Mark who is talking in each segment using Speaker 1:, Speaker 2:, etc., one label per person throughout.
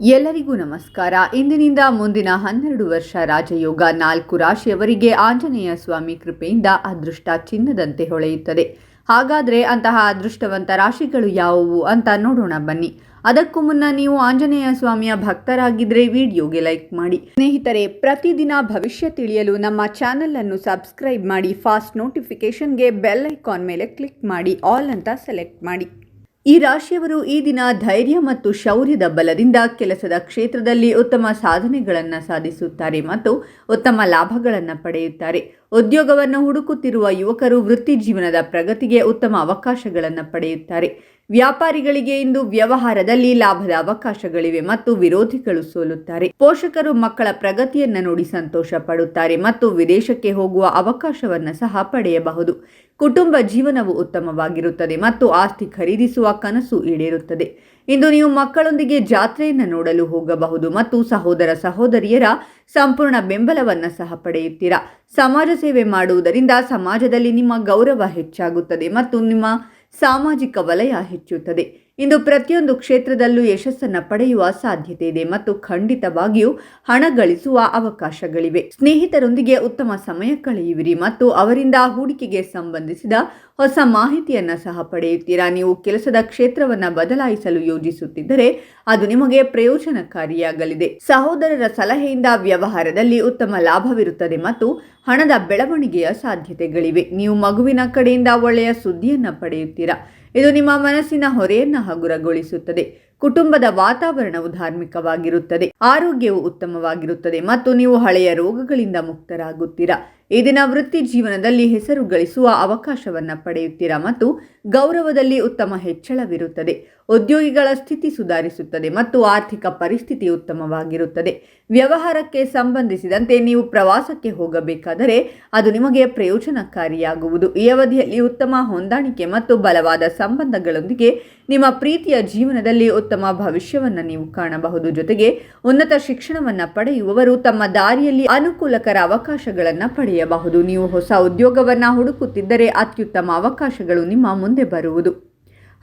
Speaker 1: ಎಲ್ಲರಿಗೂ ನಮಸ್ಕಾರ. ಇಂದಿನಿಂದ ಮುಂದಿನ ಹನ್ನೆರಡು ವರ್ಷ ರಾಜಯೋಗ ನಾಲ್ಕು ರಾಶಿಯವರಿಗೆ ಆಂಜನೇಯ ಸ್ವಾಮಿ ಕೃಪೆಯಿಂದ ಅದೃಷ್ಟ ಚಿನ್ನದಂತೆ ಹೊಳೆಯುತ್ತದೆ. ಹಾಗಾದರೆ ಅಂತಹ ಅದೃಷ್ಟವಂತ ರಾಶಿಗಳು ಯಾವುವು ಅಂತ ನೋಡೋಣ ಬನ್ನಿ. ಅದಕ್ಕೂ ಮುನ್ನ ನೀವು ಆಂಜನೇಯ ಸ್ವಾಮಿಯ ಭಕ್ತರಾಗಿದ್ದರೆ ವಿಡಿಯೋಗೆ ಲೈಕ್ ಮಾಡಿ. ಸ್ನೇಹಿತರೆ, ಪ್ರತಿದಿನ ಭವಿಷ್ಯ ತಿಳಿಯಲು ನಮ್ಮ ಚಾನಲನ್ನು ಸಬ್ಸ್ಕ್ರೈಬ್ ಮಾಡಿ, ಫಾಸ್ಟ್ ನೋಟಿಫಿಕೇಷನ್ಗೆ ಬೆಲ್ ಐಕಾನ್ ಮೇಲೆ ಕ್ಲಿಕ್ ಮಾಡಿ, ಆಲ್ ಅಂತ ಸೆಲೆಕ್ಟ್ ಮಾಡಿ. ಈ ರಾಶಿಯವರು ಈ ದಿನ ಧೈರ್ಯ ಮತ್ತು ಶೌರ್ಯದ ಬಲದಿಂದ ಕೆಲಸದ ಕ್ಷೇತ್ರದಲ್ಲಿ ಉತ್ತಮ ಸಾಧನೆಗಳನ್ನು ಸಾಧಿಸುತ್ತಾರೆ ಮತ್ತು ಉತ್ತಮ ಲಾಭಗಳನ್ನು ಪಡೆಯುತ್ತಾರೆ. ಉದ್ಯೋಗವನ್ನು ಹುಡುಕುತ್ತಿರುವ ಯುವಕರು ವೃತ್ತಿ ಜೀವನದ ಪ್ರಗತಿಗೆ ಉತ್ತಮ ಅವಕಾಶಗಳನ್ನು ಪಡೆಯುತ್ತಾರೆ. ವ್ಯಾಪಾರಿಗಳಿಗೆ ಇಂದು ವ್ಯವಹಾರದಲ್ಲಿ ಲಾಭದ ಅವಕಾಶಗಳಿವೆ ಮತ್ತು ವಿರೋಧಿಗಳು ಸೋಲುತ್ತಾರೆ. ಪೋಷಕರು ಮಕ್ಕಳ ಪ್ರಗತಿಯನ್ನು ನೋಡಿ ಸಂತೋಷ ಪಡುತ್ತಾರೆ ಮತ್ತು ವಿದೇಶಕ್ಕೆ ಹೋಗುವ ಅವಕಾಶವನ್ನು ಸಹ ಪಡೆಯಬಹುದು. ಕುಟುಂಬ ಜೀವನವು ಉತ್ತಮವಾಗಿರುತ್ತದೆ ಮತ್ತು ಆಸ್ತಿ ಖರೀದಿಸುವ ಕನಸು ಈಡೇರುತ್ತದೆ. ಇಂದು ನೀವು ಮಕ್ಕಳೊಂದಿಗೆ ಜಾತ್ರೆಯನ್ನು ನೋಡಲು ಹೋಗಬಹುದು ಮತ್ತು ಸಹೋದರ ಸಹೋದರಿಯರ ಸಂಪೂರ್ಣ ಬೆಂಬಲವನ್ನು ಸಹ ಪಡೆಯುತ್ತೀರಾ? ಸಮಾಜ ಸೇವೆ ಮಾಡುವುದರಿಂದ ಸಮಾಜದಲ್ಲಿ ನಿಮ್ಮ ಗೌರವ ಹೆಚ್ಚಾಗುತ್ತದೆ ಮತ್ತು ನಿಮ್ಮ ಸಾಮಾಜಿಕ ವಲಯ ಹೆಚ್ಚುತ್ತದೆ. ಇಂದು ಪ್ರತಿಯೊಂದು ಕ್ಷೇತ್ರದಲ್ಲೂ ಯಶಸ್ಸನ್ನು ಪಡೆಯುವ ಸಾಧ್ಯತೆ ಇದೆ ಮತ್ತು ಖಂಡಿತವಾಗಿಯೂ ಹಣ ಗಳಿಸುವ ಅವಕಾಶಗಳಿವೆ. ಸ್ನೇಹಿತರೊಂದಿಗೆ ಉತ್ತಮ ಸಮಯ ಕಳೆಯುವಿರಿ ಮತ್ತು ಅವರಿಂದ ಹೂಡಿಕೆಗೆ ಸಂಬಂಧಿಸಿದ ಹೊಸ ಮಾಹಿತಿಯನ್ನು ಸಹ ಪಡೆಯುತ್ತೀರಾ? ನೀವು ಕೆಲಸದ ಕ್ಷೇತ್ರವನ್ನು ಬದಲಾಯಿಸಲು ಯೋಜಿಸುತ್ತಿದ್ದರೆ ಅದು ನಿಮಗೆ ಪ್ರಯೋಜನಕಾರಿಯಾಗಲಿದೆ. ಸಹೋದರರ ಸಲಹೆಯಿಂದ ವ್ಯವಹಾರದಲ್ಲಿ ಉತ್ತಮ ಲಾಭವಿರುತ್ತದೆ ಮತ್ತು ಹಣದ ಬೆಳವಣಿಗೆಯ ಸಾಧ್ಯತೆಗಳಿವೆ. ನೀವು ಮಗುವಿನ ಕಡೆಯಿಂದ ಒಳ್ಳೆಯ ಸುದ್ದಿಯನ್ನು ಪಡೆಯುತ್ತೀರಾ? ಇದು ನಿಮ್ಮ ಮನಸ್ಸಿನ ಹೊರೆಯನ್ನು ಹಗುರಗೊಳಿಸುತ್ತದೆ. ಕುಟುಂಬದ ವಾತಾವರಣವು ಧಾರ್ಮಿಕವಾಗಿರುತ್ತದೆ, ಆರೋಗ್ಯವು ಉತ್ತಮವಾಗಿರುತ್ತದೆ ಮತ್ತು ನೀವು ಹಳೆಯ ರೋಗಗಳಿಂದ ಮುಕ್ತರಾಗುತ್ತೀರಾ. ಈ ದಿನ ವೃತ್ತಿ ಜೀವನದಲ್ಲಿ ಹೆಸರು ಗಳಿಸುವ ಅವಕಾಶವನ್ನು ಪಡೆಯುತ್ತೀರಾ ಮತ್ತು ಗೌರವದಲ್ಲಿ ಉತ್ತಮ ಹೆಚ್ಚಳವಿರುತ್ತದೆ. ಉದ್ಯೋಗಿಗಳ ಸ್ಥಿತಿ ಸುಧಾರಿಸುತ್ತದೆ ಮತ್ತು ಆರ್ಥಿಕ ಪರಿಸ್ಥಿತಿ ಉತ್ತಮವಾಗಿರುತ್ತದೆ. ವ್ಯವಹಾರಕ್ಕೆ ಸಂಬಂಧಿಸಿದಂತೆ ನೀವು ಪ್ರವಾಸಕ್ಕೆ ಹೋಗಬೇಕಾದರೆ ಅದು ನಿಮಗೆ ಪ್ರಯೋಜನಕಾರಿಯಾಗುವುದು. ಈ ಅವಧಿಯಲ್ಲಿ ಉತ್ತಮ ಹೊಂದಾಣಿಕೆ ಮತ್ತು ಬಲವಾದ ಸಂಬಂಧಗಳೊಂದಿಗೆ ನಿಮ್ಮ ಪ್ರೀತಿಯ ಜೀವನದಲ್ಲಿ ಉತ್ತಮ ಭವಿಷ್ಯವನ್ನು ನೀವು ಕಾಣಬಹುದು. ಜೊತೆಗೆ ಉನ್ನತ ಶಿಕ್ಷಣವನ್ನು ಪಡೆಯುವವರು ತಮ್ಮ ದಾರಿಯಲ್ಲಿ ಅನುಕೂಲಕರ ಅವಕಾಶಗಳನ್ನು ಪಡೆಯಬಹುದು. ನೀವು ಹೊಸ ಉದ್ಯೋಗವನ್ನು ಹುಡುಕುತ್ತಿದ್ದರೆ ಅತ್ಯುತ್ತಮ ಅವಕಾಶಗಳು ನಿಮ್ಮ ಮುಂದೆ ಬರುವುದು.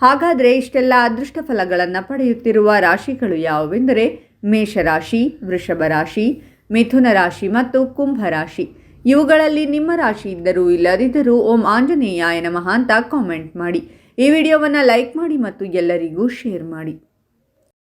Speaker 1: ಹಾಗಾದರೆ ಇಷ್ಟೆಲ್ಲ ಅದೃಷ್ಟ ಫಲಗಳನ್ನು ಪಡೆಯುತ್ತಿರುವ ರಾಶಿಗಳು ಯಾವುವೆಂದರೆ ಮೇಷರಾಶಿ ವೃಷಭ ರಾಶಿ, ಮಿಥುನ ರಾಶಿ ಮತ್ತು ಕುಂಭ ರಾಶಿ. ಇವುಗಳಲ್ಲಿ ನಿಮ್ಮ ರಾಶಿ ಇದ್ದರೂ ಇಲ್ಲದಿದ್ದರೂ ಓಂ ಆಂಜನೇಯಾಯ ನಮಃ ಅಂತ ಕಾಮೆಂಟ್ ಮಾಡಿ. ಈ ವಿಡಿಯೋವನ್ನು ಲೈಕ್ ಮಾಡಿ ಮತ್ತು ಎಲ್ಲರಿಗೂ ಶೇರ್ ಮಾಡಿ.